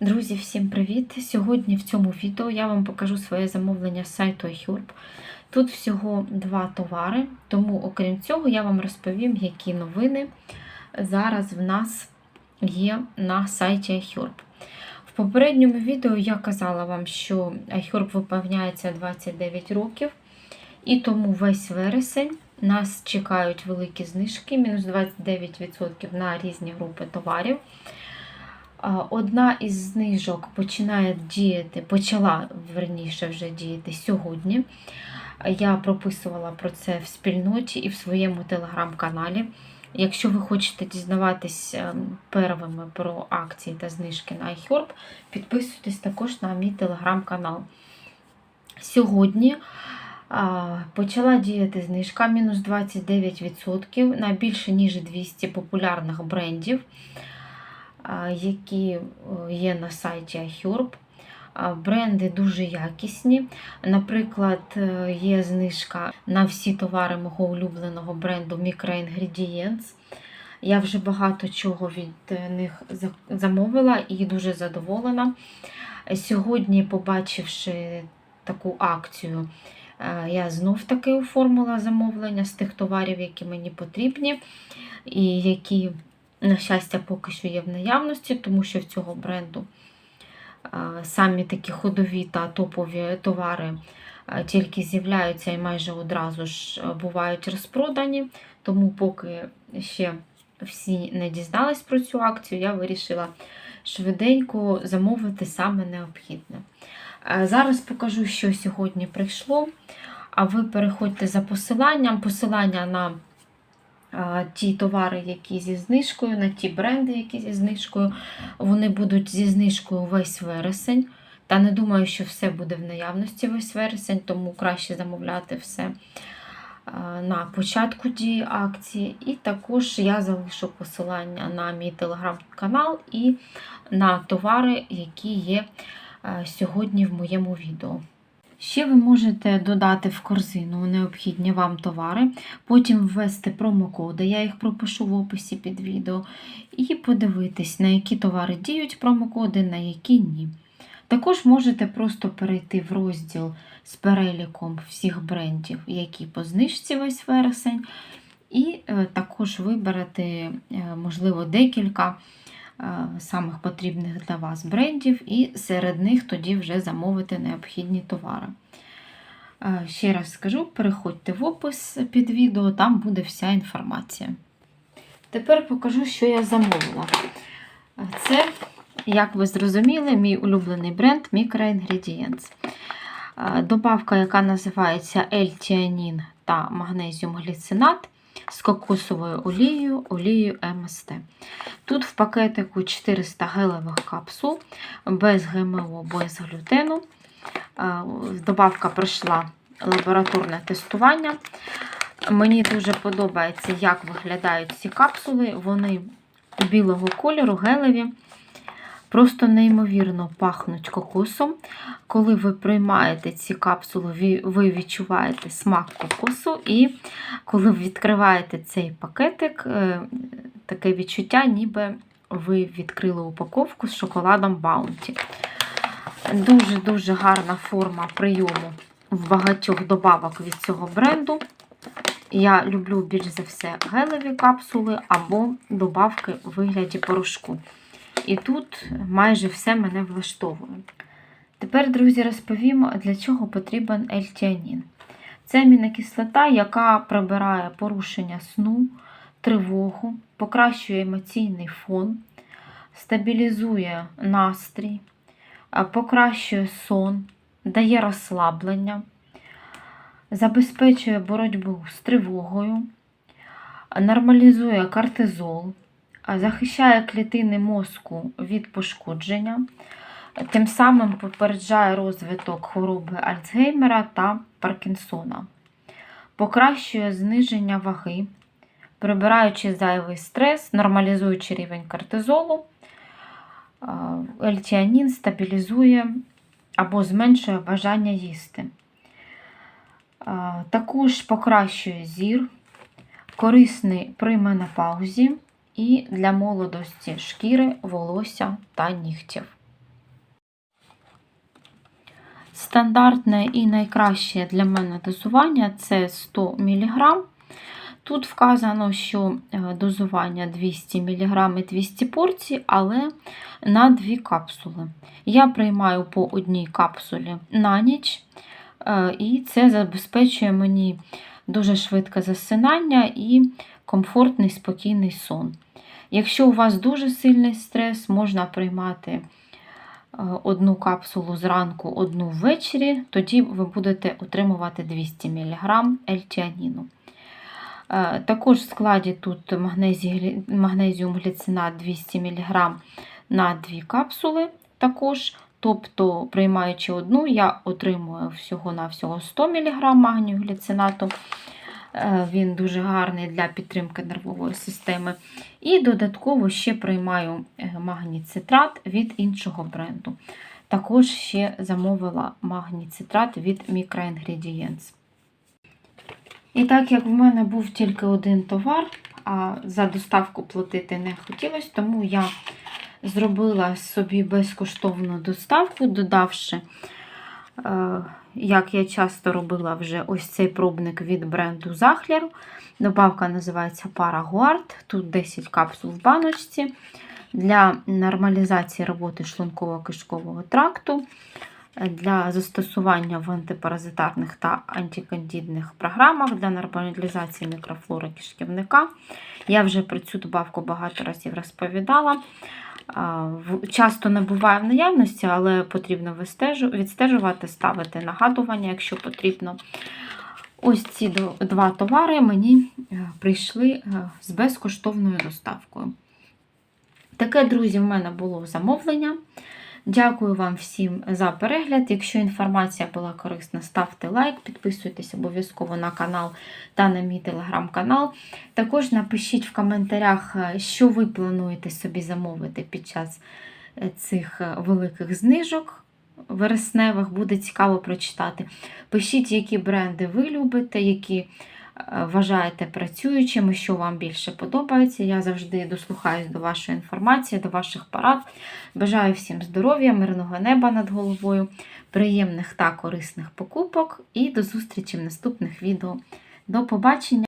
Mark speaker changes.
Speaker 1: Друзі, всім привіт! Сьогодні в цьому відео я вам покажу своє замовлення з сайту iHerb. Тут всього два товари, тому, окрім цього, я вам розповім, які новини зараз в нас є на сайті iHerb. В попередньому відео я казала вам, що iHerb виповняється 29 років, і тому весь вересень нас чекають великі знижки, мінус 29% на різні групи товарів. Одна із знижок починає діяти, почала верніше вже діяти сьогодні. Я прописувала про це в спільноті і в своєму телеграм-каналі. Якщо ви хочете дізнаватись ем, первими про акції та знижки на iHerb, підписуйтесь також на мій телеграм-канал. Сьогодні почала діяти знижка мінус 29% на більше ніж 200 популярних брендів які є на сайті iHerb. Бренди дуже якісні. Наприклад, е, є знижка на всі товари мого улюбленого бренду Microingredients. Я вже багато чого від е, них замовила і дуже задоволена. Сьогодні, побачивши таку акцію, е, я знов таки оформила замовлення з тих товарів, які мені потрібні, і які на щастя, поки що є в наявності, тому що в цього бренду самі такі ходові та топові товари тільки з'являються і майже одразу ж бувають розпродані. Тому, поки ще всі не дізнались про цю акцію, я вирішила швиденько замовити саме необхідне. Зараз покажу, що сьогодні прийшло. А ви переходьте за посиланням. Посилання на ті товари, які зі знижкою, на ті бренди, які зі знижкою, вони будуть зі знижкою весь вересень. Та не думаю, що все буде в наявності весь вересень, тому краще замовляти все на початку дії акції. І також я залишу посилання на мій телеграм-канал і на товари, які є сьогодні в моєму відео. Ще ви можете додати в корзину необхідні вам товари, потім ввести промокоди, я їх пропишу в описі під відео, і подивитись, на які товари діють промокоди, на які ні. Також можете просто перейти в розділ з переліком всіх брендів, які по знижці весь вересень, і е, також вибрати, е, можливо, декілька. Е, самих потрібних для вас брендів, і серед них тоді вже замовити необхідні товари. Е, ще раз скажу: переходьте в опис під відео, там буде вся інформація. Тепер покажу, що я замовила. Е, це, як ви зрозуміли, мій улюблений бренд Microingredients. Добавка, яка називається L-тіанін та магнезіум гліцинат з кокосовою олією, олією МСТ. Тут в пакетику 400 гелевих капсул, без ГМО, без глютену. Добавка пройшла лабораторне тестування. Мені дуже подобається, як виглядають ці капсули. Вони білого кольору, гелеві. Просто неймовірно пахнуть кокосом. Коли ви приймаєте ці капсули, ви відчуваєте смак кокосу, і коли ви відкриваєте цей пакетик, е, таке відчуття, ніби ви відкрили упаковку з шоколадом Баунті. Дуже-дуже гарна форма прийому в багатьох добавок від цього бренду. Я люблю більш за все гелеві капсули або добавки у вигляді порошку. І тут майже все мене влаштовує. Тепер, друзі, розповім, для чого потрібен ельтіанін. Це амінокислота, яка прибирає порушення сну, тривогу, покращує емоційний фон, стабілізує настрій, покращує сон, дає розслаблення, забезпечує боротьбу з тривогою, нормалізує кортизол захищає клітини мозку від пошкодження, тим самим попереджає розвиток хвороби Альцгеймера та Паркінсона, покращує зниження ваги, прибираючи зайвий стрес, нормалізуючи рівень кортизолу, ельтіанін стабілізує або зменшує бажання їсти. Також покращує зір, корисний при менопаузі, і для молодості шкіри, волосся та нігтів. Стандартне і найкраще для мене дозування це 100 мг. Тут вказано, що е, дозування 200 мг і 200 порцій, але на 2 капсули. Я приймаю по одній капсулі на ніч, е, і це забезпечує мені дуже швидке засинання і комфортний спокійний сон. Якщо у вас дуже сильний стрес, можна приймати е, одну капсулу зранку, одну ввечері, тоді ви будете отримувати 200 мг ельтіаніну. Також в складі тут магнезіум гліцинат 200 мг на 2 капсули. Також, тобто, приймаючи одну, я отримую всього-навсього 100 мг магнію гліцинату. Е, Він дуже гарний для підтримки нервової системи. І додатково ще приймаю е, магній цитрат від іншого бренду. Також ще замовила магній цитрат від Microingredients. І так як в мене був тільки один товар, а за доставку платити не хотілося, тому я зробила собі безкоштовну доставку, додавши, е, як я часто робила вже ось цей пробник від бренду Захлер. Добавка називається Парагуард. Тут 10 капсул в баночці для нормалізації роботи шлунково-кишкового тракту, для застосування в антипаразитарних та антикандідних програмах для нормалізації мікрофлори кишківника. Я вже про цю добавку багато разів розповідала. Часто не буває в наявності, але потрібно відстежувати, ставити нагадування, якщо потрібно. Ось ці два товари мені е, прийшли е, з безкоштовною доставкою. Таке, друзі, в мене було замовлення. Дякую вам всім за перегляд. Якщо інформація була корисна, ставте лайк, підписуйтесь обов'язково на канал та на мій телеграм-канал. Також напишіть в коментарях, е, що ви плануєте собі замовити під час е, цих е, великих знижок вересневих. Буде цікаво прочитати. Пишіть, які бренди ви любите, які вважаєте працюючими, що вам більше подобається. Я завжди дослухаюсь до вашої інформації, до ваших порад. Бажаю всім здоров'я, мирного неба над головою, приємних та корисних покупок і до зустрічі в наступних відео. До побачення!